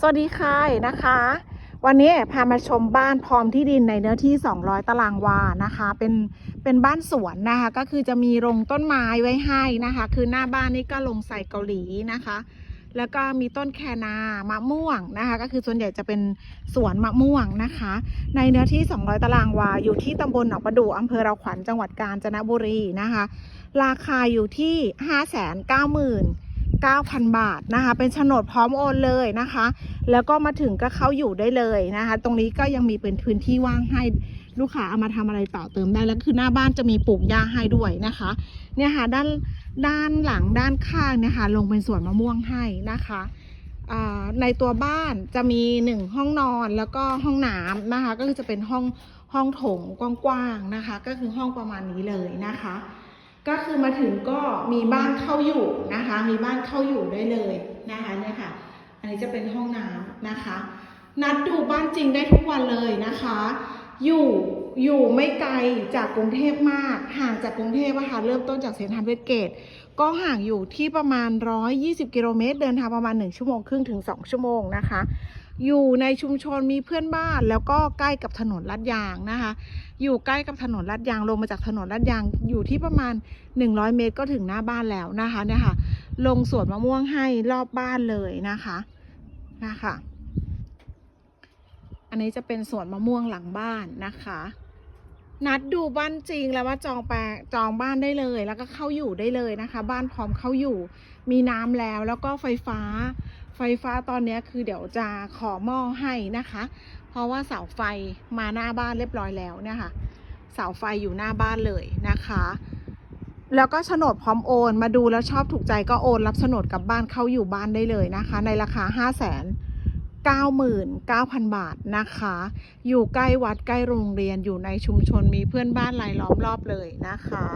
สวัสดีค่ะนะคะ วันนี้พามาชมบ้านพร้อมที่ดินในเนื้อที่ 200 ตารางวานะคะ เป็นเป็นบ้านสวนนะคะ ก็คือจะมีโรงต้นไม้ไว้ให้นะคะ คือหน้าบ้านนี่ก็ลงใส่เกาหลีนะคะ แล้วก็มีต้นแคนามะม่วงนะคะ ก็คือส่วนใหญ่จะเป็นสวนมะม่วงนะคะ ในเนื้อที่ 200 ตารางวา อยู่ที่ตำบลหนองประดู่อำเภอเราขวัญจังหวัดกาญจนบุรีนะคะ ราคาอยู่ที่ 590,000 9,000 บาทนะคะ เป็นโฉนดพร้อมโอนเลยนะคะ แล้วก็มาถึงก็เข้าอยู่ได้เลยนะคะ ตรงนี้ก็ยังมีเป็นพื้นที่ว่างให้ลูกค้าเอามาทำอะไรต่อเติมได้แล้วคือหน้าบ้านจะมีปลูกหญ้าให้ด้วยนะคะ เนี่ยค่ะด้านด้านหลังด้านข้างเนี่ยค่ะลงเป็นสวนมะม่วงให้นะคะในตัวบ้านจะมีหนึ่งห้องนอนแล้วก็ห้องน้ำนะคะ ก็คือจะเป็นห้องห้องโถงกว้างๆนะคะ ก็คือห้องประมาณนี้เลยนะคะ ก็คือมาถึงก็มีบ้านเข้าอยู่นะคะ มีบ้านเข้าอยู่ได้เลยนะคะเนี่ยค่ะ อันนี้จะเป็นห้องน้ำนะคะ นัดดูบ้านจริงได้ทุกวันเลยนะคะ อยู่อยู่ไม่ไกลจากกรุงเทพมาก ห่างจากกรุงเทพอะค่ะเริ่มต้นจากเซนทรัลเวสเกต ก็ห่างอยู่ที่ประมาณ 120 กิโลเมตร เดินทางประมาณ 1 ชั่วโมงครึ่งถึง 2 ชั่วโมงนะคะ อยู่ในชุมชนมีเพื่อนบ้าน แล้วก็ใกล้กับถนนลาดยางนะคะ อยู่ใกล้กับถนนลาดยางลงมาจากถนนลาดยางอยู่ที่ประมาณ 100 เมตรก็ถึงหน้าบ้านแล้วนะคะเนี่ยค่ะ ลงสวนมะม่วงให้รอบบ้านเลยนะคะนะคะ อันนี้จะเป็นสวนมะม่วงหลังบ้านนะคะนัดดูบ้านจริงแล้วว่าจองแปลจองบ้านได้เลย แล้วก็เข้าอยู่ได้เลยนะคะ บ้านพร้อมเข้าอยู่ มีน้ำแล้วแล้วก็ไฟฟ้า ไฟฟ้าตอนนี้คือเดี๋ยวจะขอหม้อให้นะคะ เพราะว่าเสาไฟมาหน้าบ้านเรียบร้อยแล้วเนี่ยค่ะ เสาไฟอยู่หน้าบ้านเลยนะคะ แล้วก็โฉนดพร้อมโอนมาดูแล้วชอบถูกใจก็โอน รับโฉนดกลับบ้านเข้าอยู่บ้านได้เลยนะคะ ในราคา5 9 9 0 0 0 บาทนะคะ อยู่ใกล้วัดใกล้โรงเรียนอยู่ในชุมชนมีเพื่อนบ้านรายล้อมรอบเลยนะคะ